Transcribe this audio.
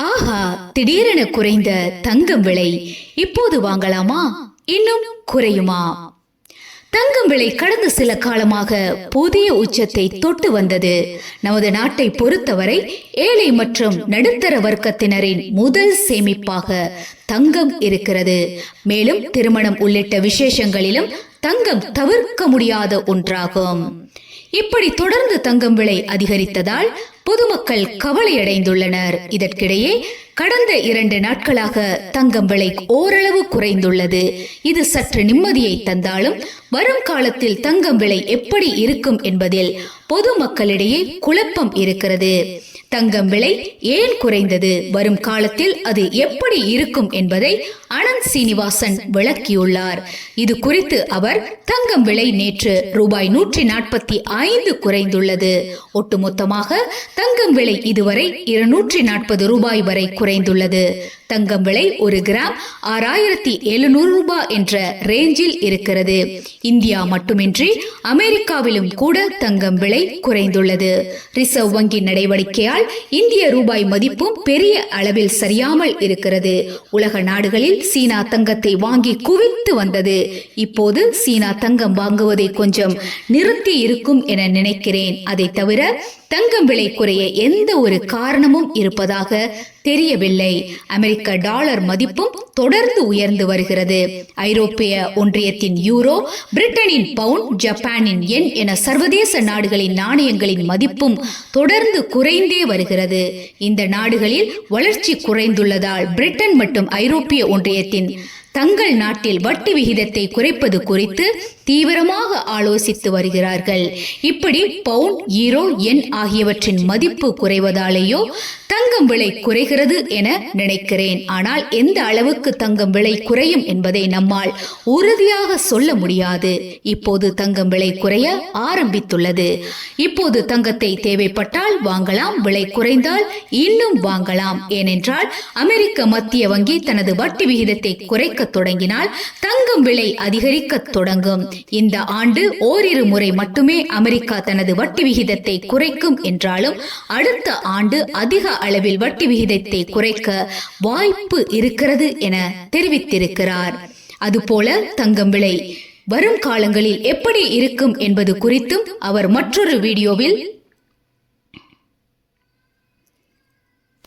ஆஹா திடீரென குறைந்த தங்கம் விலை. இப்போது வாங்கலாமா? இன்னும் குறையுமா? தங்கம் விலை கடந்த சில காலமாக புதிய உச்சத்தை தொட்டு வந்தது. நமது நாட்டை பொறுத்தவரை ஏழை மற்றும் நடுத்தர வர்க்கத்தினரின் முதல் சேமிப்பாக தங்கம் இருக்கிறது. மேலும் திருமணம் உள்ளிட்ட விசேஷங்களிலும் தங்கம் தவிர்க்க முடியாத ஒன்றாகும். இப்படி தொடர்ந்து தங்கம் விலை அதிகரித்ததால் பொதுமக்கள் கவலையடைந்துள்ளனர். இதற்கிடையே கடந்த இரண்டு நாட்களாக தங்கம் விலை ஓரளவு குறைந்துள்ளது. இது சற்று நிம்மதியை தந்தாலும் வரும் காலத்தில் தங்கம் விலை எப்படி இருக்கும் என்பதில் பொதுமக்களிடையே குழப்பம் இருக்கிறது. தங்கம் விலை ஏன் குறைந்தது? வரும் காலத்தில் அது எப்படி இருக்கும் என்பதை அனந்த் சீனிவாசன் விளக்கியுள்ளார். இது குறித்து அவர் தங்கம் விலை நேற்று ரூபாய் நூற்றி நாற்பத்தி ஐந்து குறைந்துள்ளது. ஒட்டுமொத்தமாக தங்கம் விலை இதுவரை இருநூற்றி நாற்பது ரூபாய் வரை குறைந்துள்ளது. தங்கம் விலை ஒரு கிராம் ஆறாயிரத்தி எழுநூறு ரூபாய் என்ற ரேஞ்சில் இருக்கிறது. இந்தியா மட்டுமின்றி அமெரிக்காவிலும் கூட தங்கம் விலை குறைந்துள்ளது. ரிசர்வ் வங்கி நடவடிக்கையால் இந்திய ரூபாய் மதிப்பும் பெரிய அளவில் சரியாமல் இருக்கிறது. உலக நாடுகளில் சீனா தங்கத்தை வாங்கி குவித்து வந்தது. இப்போது சீனா தங்கம் வாங்குவதை கொஞ்சம் நிறுத்தி இருக்கும் என நினைக்கிறேன். அதை தவிர தங்கம் விலை குறைய எந்த ஒரு காரணமும் இருப்பதாக தெரியவில்லை. அமெரிக்க டாலர் மதிப்பும் தொடர்ந்து உயர்ந்து வருகிறது. ஐரோப்பிய ஒன்றியத்தின் யூரோ பிரிட்டனின் பவுண்ட் ஜப்பானின் எண் என சர்வதேச நாடுகளின் நாணயங்களின் மதிப்பும் தொடர்ந்து குறைந்தே வருகிறது. இந்த நாடுகளில் வளர்ச்சி குறைந்துள்ளதால் பிரிட்டன் மற்றும் ஐரோப்பிய ஒன்றியத்தின் தங்கள் நாட்டில் வட்டி விகிதத்தை குறைப்பது குறித்து தீவிரமாக ஆலோசித்து வருகிறார்கள். இப்படி பவுண்ட் ஈரோ எண் ஆகியவற்றின் மதிப்பு குறைவதாலேயோ தங்கம் விலை குறைகிறது என நினைக்கிறேன். ஆனால் எந்த அளவுக்கு தங்கம் விலை குறையும் என்பதை நம்மால் உறுதியாக சொல்ல முடியாது. இப்போது தங்கம் விலை குறைய ஆரம்பித்துள்ளது. இப்போது தங்கத்தை தேவைப்பட்டால் வாங்கலாம் விலை குறைந்தால் இன்னும் வாங்கலாம். ஏனென்றால் அமெரிக்க மத்திய வங்கி தனது வட்டி விகிதத்தை குறைக்க தொடங்கினால் தங்க தங்கம் விலை அதிகரிக்க தொடங்கும். இந்த ஆண்டு ஓரிரு முறை மட்டுமே அமெரிக்கா தனது வட்டி விகிதத்தை குறைக்கும் என்றாலும் அடுத்த ஆண்டு அதிக அளவில் வட்டி விகிதத்தை குறைக்க வாய்ப்பு இருக்கிறது என தெரிவித்திருக்கிறார். அதுபோல தங்கம் விலை வரும் காலங்களில் எப்படி இருக்கும் என்பது குறித்தும் அவர் மற்றொரு வீடியோவில்